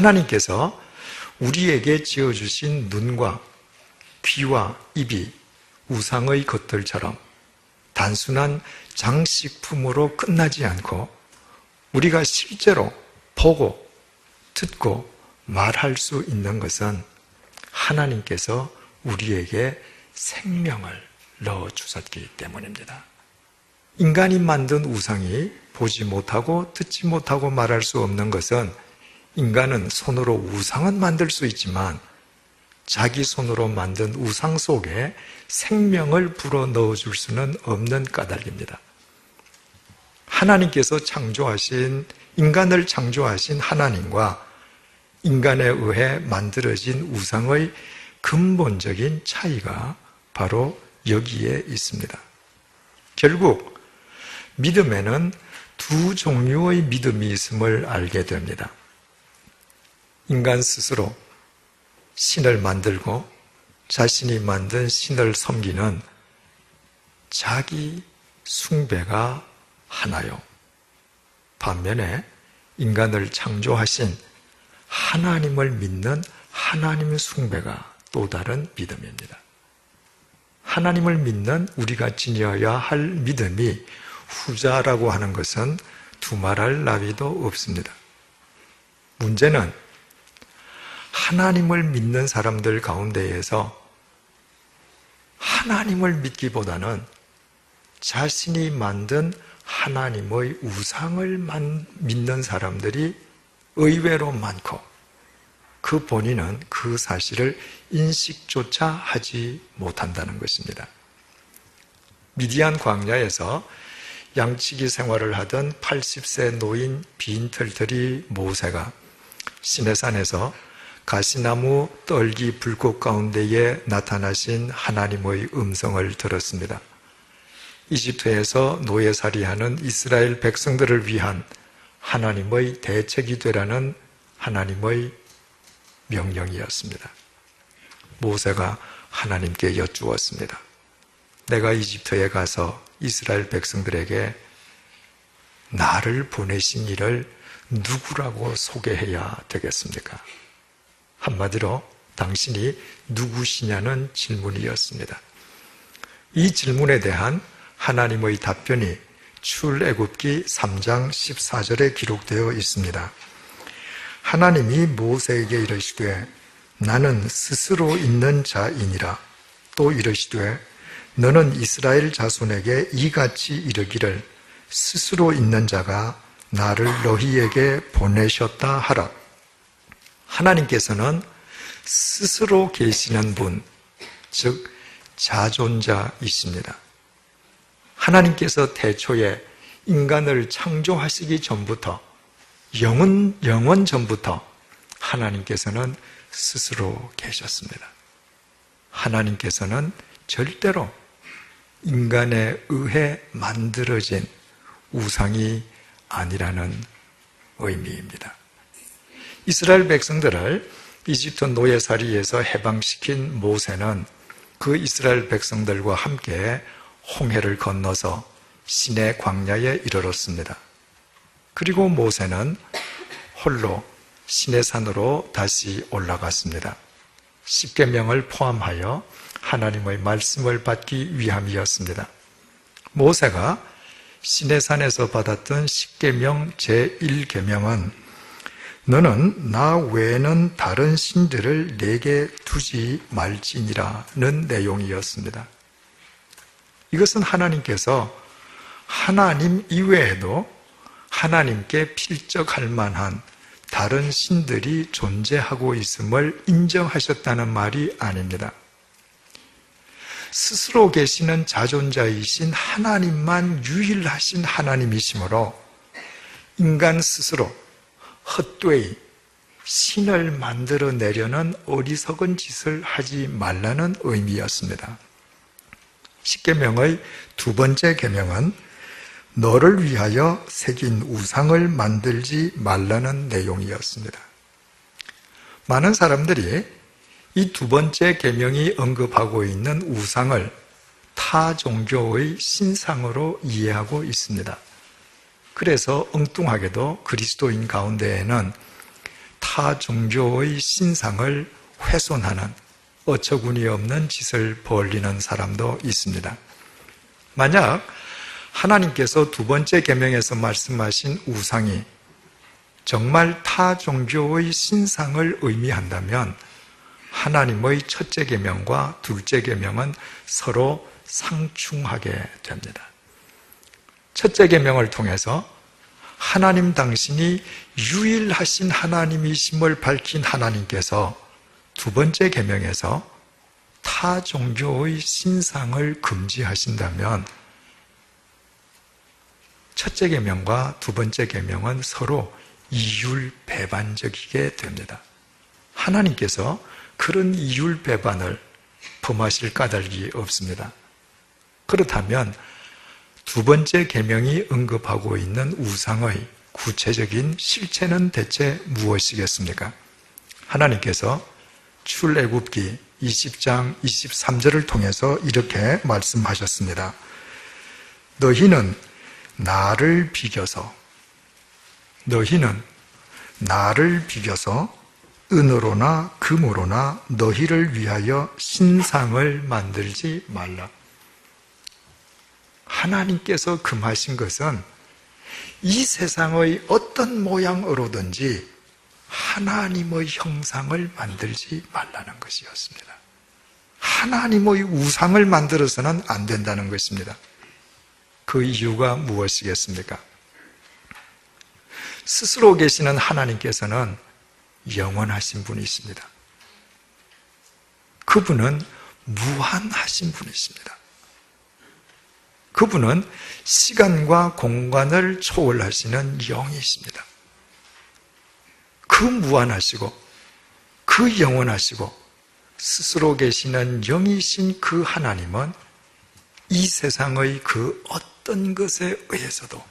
하나님께서 우리에게 지어주신 눈과 귀와 입이 우상의 것들처럼 단순한 장식품으로 끝나지 않고 우리가 실제로 보고 듣고 말할 수 있는 것은 하나님께서 우리에게 생명을 넣어 주셨기 때문입니다. 인간이 만든 우상이 보지 못하고 듣지 못하고 말할 수 없는 것은 인간은 손으로 우상은 만들 수 있지만 자기 손으로 만든 우상 속에 생명을 불어 넣어 줄 수는 없는 까닭입니다. 하나님께서 창조하신 인간을 창조하신 하나님과 인간에 의해 만들어진 우상의 근본적인 차이가 바로 여기에 있습니다. 결국 믿음에는 두 종류의 믿음이 있음을 알게 됩니다. 인간 스스로 신을 만들고 자신이 만든 신을 섬기는 자기 숭배가 하나요. 반면에 인간을 창조하신 하나님을 믿는 하나님의 숭배가 또 다른 믿음입니다. 하나님을 믿는 우리가 지녀야 할 믿음이 후자라고 하는 것은 두말할 나위도 없습니다. 문제는 하나님을 믿는 사람들 가운데에서 하나님을 믿기보다는 자신이 만든 하나님의 우상을 믿는 사람들이 의외로 많고 그 본인은 그 사실을 인식조차 하지 못한다는 것입니다. 미디안 광야에서 양치기 생활을 하던 80세 노인 빈털털이 모세가 시내산에서 가시나무 떨기 불꽃 가운데에 나타나신 하나님의 음성을 들었습니다. 이집트에서 노예살이하는 이스라엘 백성들을 위한 하나님의 대책이 되라는 하나님의 명령이었습니다. 모세가 하나님께 여쭈었습니다. 내가 이집트에 가서 이스라엘 백성들에게 나를 보내신 이를 누구라고 소개해야 되겠습니까? 한마디로 당신이 누구시냐는 질문이었습니다. 이 질문에 대한 하나님의 답변이 출애굽기 3장 14절에 기록되어 있습니다. 하나님이 모세에게 이르시되 나는 스스로 있는 자이니라 또 이르시되 너는 이스라엘 자손에게 이같이 이르기를 스스로 있는 자가 나를 너희에게 보내셨다 하라. 하나님께서는 스스로 계시는 분, 즉 자존자이십니다. 하나님께서 태초에 인간을 창조하시기 전부터 영원 영원 전부터 하나님께서는 스스로 계셨습니다. 하나님께서는 절대로 인간에 의해 만들어진 우상이 아니라는 의미입니다. 이스라엘 백성들을 이집트 노예살이에서 해방시킨 모세는 그 이스라엘 백성들과 함께 홍해를 건너서 시내 광야에 이르렀습니다. 그리고 모세는 홀로 시내산으로 다시 올라갔습니다. 십계명을 포함하여 하나님의 말씀을 받기 위함이었습니다. 모세가 시내산에서 받았던 십계명 제1계명은 너는 나 외에는 다른 신들을 내게 두지 말지니라는 내용이었습니다. 이것은 하나님께서 하나님 이외에도 하나님께 필적할 만한 다른 신들이 존재하고 있음을 인정하셨다는 말이 아닙니다. 스스로 계시는 자존자이신 하나님만 유일하신 하나님이시므로 인간 스스로 헛되이 신을 만들어 내려는 어리석은 짓을 하지 말라는 의미였습니다. 십계명의 두 번째 계명은 너를 위하여 새긴 우상을 만들지 말라는 내용이었습니다. 많은 사람들이 이 두 번째 계명이 언급하고 있는 우상을 타 종교의 신상으로 이해하고 있습니다. 그래서 엉뚱하게도 그리스도인 가운데에는 타 종교의 신상을 훼손하는 어처구니 없는 짓을 벌리는 사람도 있습니다. 만약 하나님께서 두 번째 계명에서 말씀하신 우상이 정말 타 종교의 신상을 의미한다면 하나님의 첫째 계명과 둘째 계명은 서로 상충하게 됩니다. 첫째 계명을 통해서 하나님 당신이 유일하신 하나님이심을 밝힌 하나님께서 두 번째 계명에서 타 종교의 신상을 금지하신다면 첫째 계명과 두 번째 계명은 서로 이율 배반적이게 됩니다. 하나님께서 그런 이율 배반을 범하실 까닭이 없습니다. 그렇다면 두 번째 계명이 언급하고 있는 우상의 구체적인 실체는 대체 무엇이겠습니까? 하나님께서 출애굽기 20장 23절을 통해서 이렇게 말씀하셨습니다. 너희는 나를 비겨서 너희는 나를 비겨서 은으로나 금으로나 너희를 위하여 신상을 만들지 말라. 하나님께서 금하신 것은 이 세상의 어떤 모양으로든지 하나님의 형상을 만들지 말라는 것이었습니다. 하나님의 우상을 만들어서는 안 된다는 것입니다. 그 이유가 무엇이겠습니까? 스스로 계시는 하나님께서는 영원하신 분이십니다. 그분은 무한하신 분이십니다. 그분은 시간과 공간을 초월하시는 영이십니다. 그 무한하시고 그 영원하시고 스스로 계시는 영이신 그 하나님은 이 세상의 그 어떤 것에 의해서도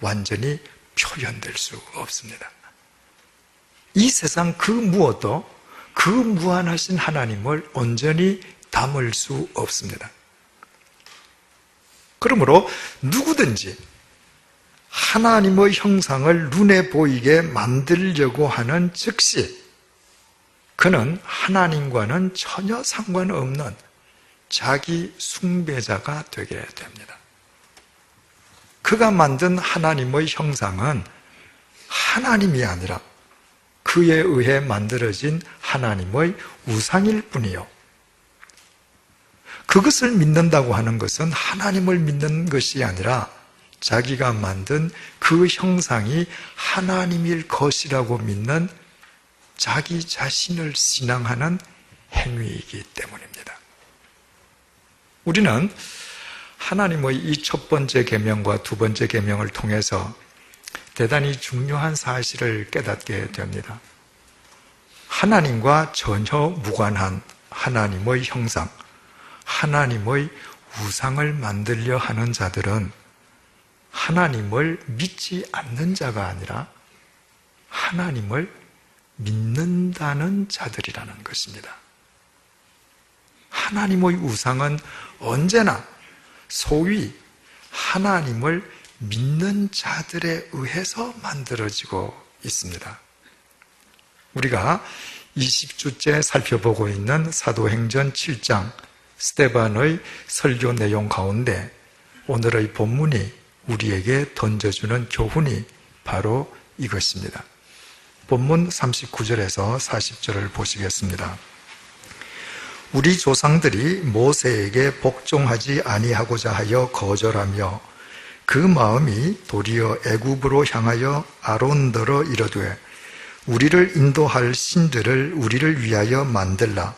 완전히 표현될 수 없습니다. 이 세상 그 무엇도 그 무한하신 하나님을 온전히 담을 수 없습니다. 그러므로 누구든지 하나님의 형상을 눈에 보이게 만들려고 하는 즉시 그는 하나님과는 전혀 상관없는 자기 숭배자가 되게 됩니다. 그가 만든 하나님의 형상은 하나님이 아니라 그에 의해 만들어진 하나님의 우상일 뿐이요. 그것을 믿는다고 하는 것은 하나님을 믿는 것이 아니라 자기가 만든 그 형상이 하나님일 것이라고 믿는 자기 자신을 신앙하는 행위이기 때문입니다. 우리는 하나님의 이 첫 번째 계명과 두 번째 계명을 통해서 대단히 중요한 사실을 깨닫게 됩니다. 하나님과 전혀 무관한 하나님의 형상, 하나님의 우상을 만들려 하는 자들은 하나님을 믿지 않는 자가 아니라 하나님을 믿는다는 자들이라는 것입니다. 하나님의 우상은 언제나 소위 하나님을 믿는 자들에 의해서 만들어지고 있습니다. 우리가 20주째 살펴보고 있는 사도행전 7장 스테반의 설교 내용 가운데 오늘의 본문이 우리에게 던져주는 교훈이 바로 이것입니다. 본문 39절에서 40절을 보시겠습니다. 우리 조상들이 모세에게 복종하지 아니하고자 하여 거절하며 그 마음이 도리어 애굽으로 향하여 아론더러 이르되 우리를 인도할 신들을 우리를 위하여 만들라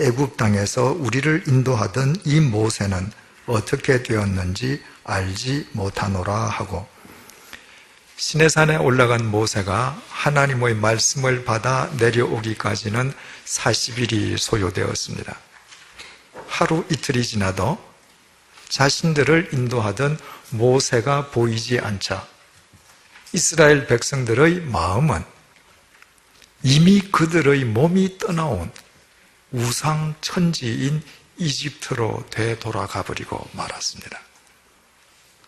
애굽 땅에서 우리를 인도하던 이 모세는 어떻게 되었는지 알지 못하노라 하고 시내산에 올라간 모세가 하나님의 말씀을 받아 내려오기까지는 40일이 소요되었습니다. 하루 이틀이 지나도 자신들을 인도하던 모세가 보이지 않자 이스라엘 백성들의 마음은 이미 그들의 몸이 떠나온 우상 천지인 이집트로 되돌아가 버리고 말았습니다.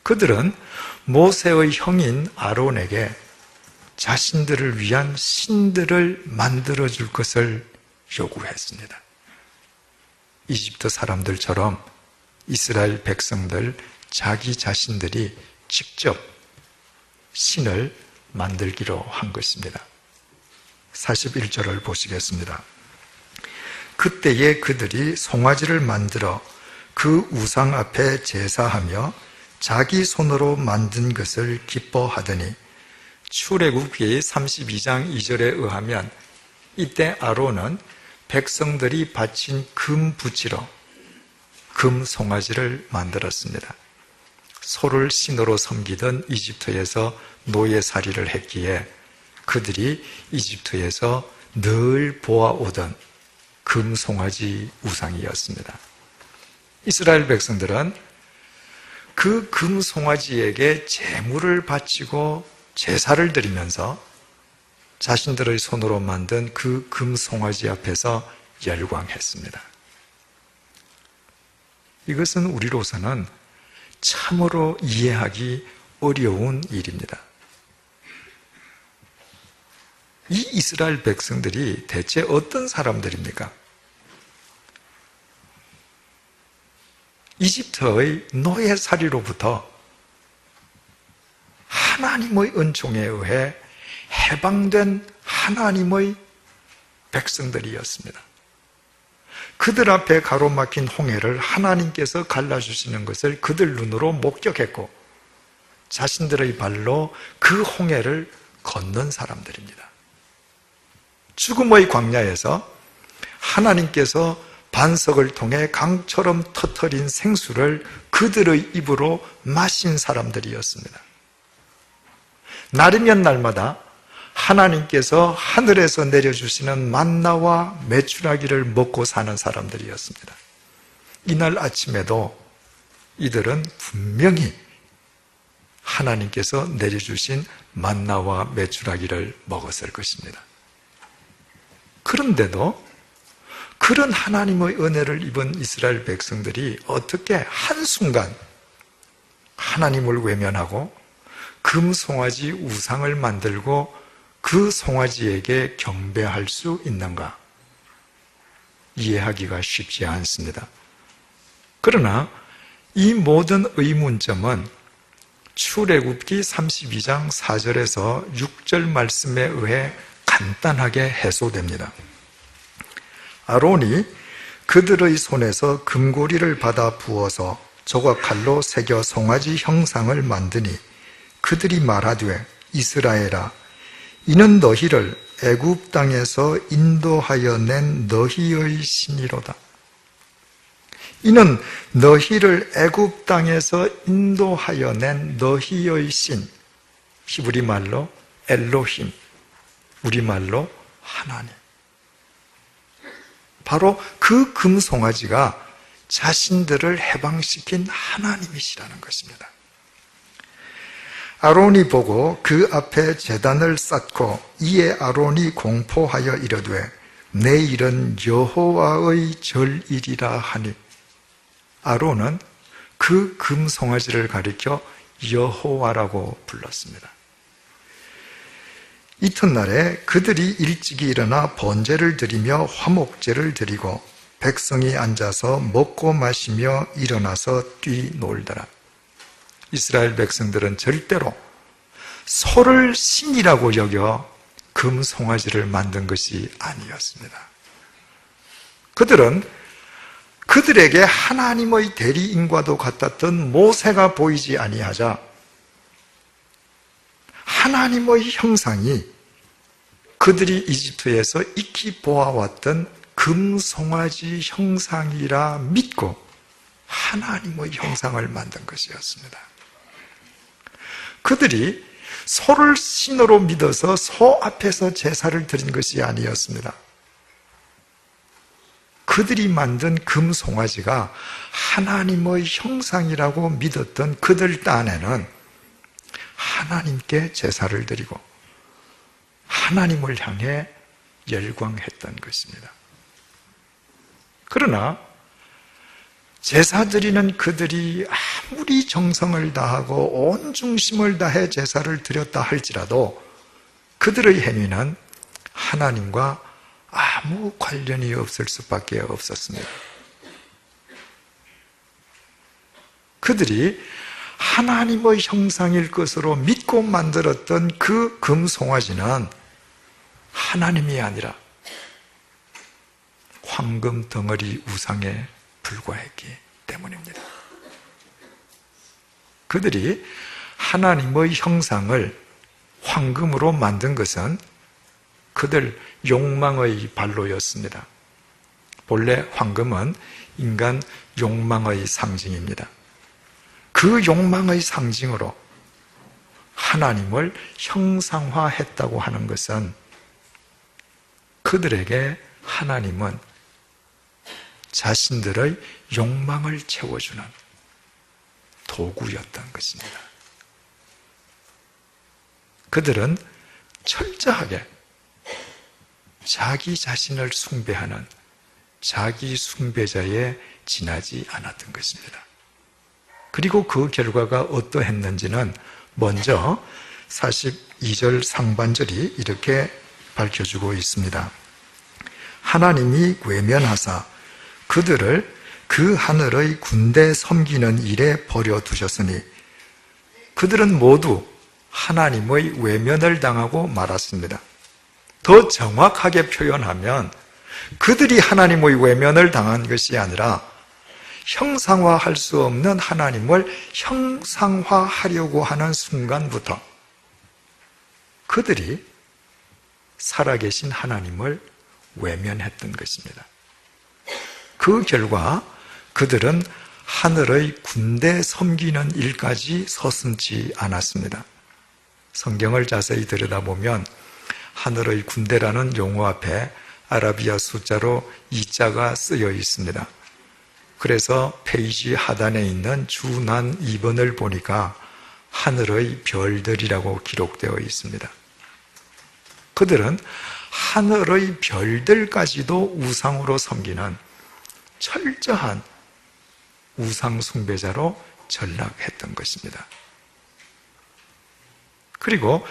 그들은 모세의 형인 아론에게 자신들을 위한 신들을 만들어 줄 것을 요구했습니다. 이집트 사람들처럼 이스라엘 백성들 자기 자신들이 직접 신을 만들기로 한 것입니다. 41절을 보시겠습니다. 그때에 그들이 송아지를 만들어 그 우상 앞에 제사하며 자기 손으로 만든 것을 기뻐하더니 출애굽기 32장 2절에 의하면 이때 아론은 백성들이 바친 금 부치로 금 송아지를 만들었습니다. 소를 신으로 섬기던 이집트에서 노예살이를 했기에 그들이 이집트에서 늘 보아오던 금 송아지 우상이었습니다. 이스라엘 백성들은 그 금 송아지에게 제물을 바치고 제사를 드리면서 자신들의 손으로 만든 그 금 송아지 앞에서 열광했습니다. 이것은 우리로서는 참으로 이해하기 어려운 일입니다. 이 이스라엘 백성들이 대체 어떤 사람들입니까? 이집트의 노예살이로부터 하나님의 은총에 의해 해방된 하나님의 백성들이었습니다. 그들 앞에 가로막힌 홍해를 하나님께서 갈라주시는 것을 그들 눈으로 목격했고 자신들의 발로 그 홍해를 걷는 사람들입니다. 죽음의 광야에서 하나님께서 반석을 통해 강처럼 터터린 생수를 그들의 입으로 마신 사람들이었습니다. 날이면 날마다 하나님께서 하늘에서 내려주시는 만나와 메추라기를 먹고 사는 사람들이었습니다. 이날 아침에도 이들은 분명히 하나님께서 내려주신 만나와 메추라기를 먹었을 것입니다. 그런데도 그런 하나님의 은혜를 입은 이스라엘 백성들이 어떻게 한순간 하나님을 외면하고 금송아지 우상을 만들고 그 송아지에게 경배할 수 있는가? 이해하기가 쉽지 않습니다. 그러나 이 모든 의문점은 출애굽기 32장 4절에서 6절 말씀에 의해 간단하게 해소됩니다. 아론이 그들의 손에서 금고리를 받아 부어서 조각칼로 새겨 송아지 형상을 만드니 그들이 말하되 이스라엘아 이는 너희를 애굽 땅에서 인도하여 낸 너희의 신이로다. 이는 너희를 애굽 땅에서 인도하여 낸 너희의 신. 히브리 말로 엘로힘. 우리말로 하나님. 바로 그 금송아지가 자신들을 해방시킨 하나님이시라는 것입니다. 아론이 보고 그 앞에 재단을 쌓고 이에 아론이 공포하여 이르되 내 일은 여호와의 절일이라 하니 아론은 그 금송아지를 가리켜 여호와라고 불렀습니다. 이튿날에 그들이 일찍이 일어나 번제를 드리며 화목제를 드리고 백성이 앉아서 먹고 마시며 일어나서 뛰놀더라. 이스라엘 백성들은 절대로 소를 신이라고 여겨 금 송아지를 만든 것이 아니었습니다. 그들은 그들에게 하나님의 대리인과도 같았던 모세가 보이지 아니하자 하나님의 형상이 그들이 이집트에서 익히 보아왔던 금송아지 형상이라 믿고 하나님의 형상을 만든 것이었습니다. 그들이 소를 신으로 믿어서 소 앞에서 제사를 드린 것이 아니었습니다. 그들이 만든 금송아지가 하나님의 형상이라고 믿었던 그들 딴에는 하나님께 제사를 드리고 하나님을 향해 열광했던 것입니다. 그러나 제사 드리는 그들이 아무리 정성을 다하고 온 중심을 다해 제사를 드렸다 할지라도 그들의 행위는 하나님과 아무 관련이 없을 수밖에 없었습니다. 그들이 하나님의 형상일 것으로 믿고 만들었던 그 금송아지는 하나님이 아니라 황금 덩어리 우상에 불과했기 때문입니다. 그들이 하나님의 형상을 황금으로 만든 것은 그들 욕망의 발로였습니다. 본래 황금은 인간 욕망의 상징입니다. 그 욕망의 상징으로 하나님을 형상화했다고 하는 것은 그들에게 하나님은 자신들의 욕망을 채워주는 도구였던 것입니다. 그들은 철저하게 자기 자신을 숭배하는 자기 숭배자에 지나지 않았던 것입니다. 그리고 그 결과가 어떠했는지는 먼저 42절 상반절이 이렇게 밝혀주고 있습니다. 하나님이 외면하사 그들을 그 하늘의 군대 섬기는 일에 버려두셨으니 그들은 모두 하나님의 외면을 당하고 말았습니다. 더 정확하게 표현하면 그들이 하나님의 외면을 당한 것이 아니라 형상화할 수 없는 하나님을 형상화하려고 하는 순간부터 그들이 살아계신 하나님을 외면했던 것입니다. 그 결과 그들은 하늘의 군대 섬기는 일까지 서슴지 않았습니다. 성경을 자세히 들여다보면 하늘의 군대라는 용어 앞에 아라비아 숫자로 이자가 쓰여 있습니다. 그래서 페이지 하단에 있는 주난 2번을 보니까 하늘의 별들이라고 기록되어 있습니다. 그들은 하늘의 별들까지도 우상으로 섬기는 철저한 우상 숭배자로 전락했던 것입니다. 그리고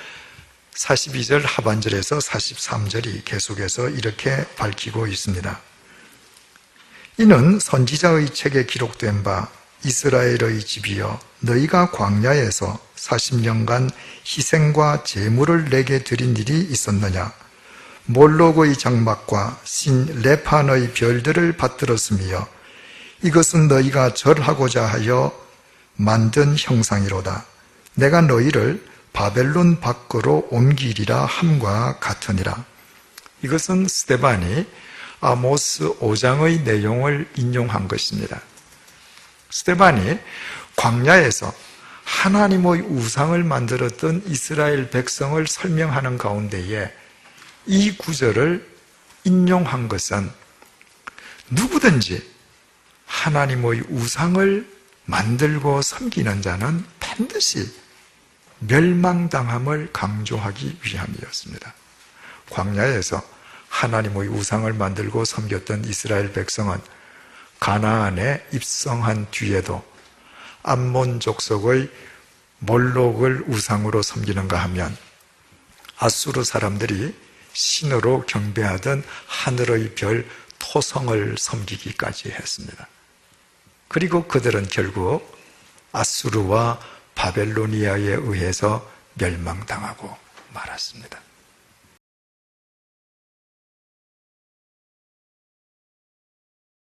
42절 하반절에서 43절이 계속해서 이렇게 밝히고 있습니다. 이는 선지자의 책에 기록된 바 이스라엘의 집이여 너희가 광야에서 40년간 희생과 제물을 내게 드린 일이 있었느냐? 몰록의 장막과 신 레판의 별들을 받들었으며 이것은 너희가 절하고자 하여 만든 형상이로다. 내가 너희를 바벨론 밖으로 옮기리라 함과 같으니라. 이것은 스테반이 아모스 5장의 내용을 인용한 것입니다. 스테반이 광야에서 하나님의 우상을 만들었던 이스라엘 백성을 설명하는 가운데에 이 구절을 인용한 것은 누구든지 하나님의 우상을 만들고 섬기는 자는 반드시 멸망당함을 강조하기 위함이었습니다. 광야에서 하나님의 우상을 만들고 섬겼던 이스라엘 백성은 가나안에 입성한 뒤에도 암몬 족속의 몰록을 우상으로 섬기는가 하면 아수르 사람들이 신으로 경배하던 하늘의 별 토성을 섬기기까지 했습니다. 그리고 그들은 결국 아수르와 바벨로니아에 의해서 멸망당하고 말았습니다.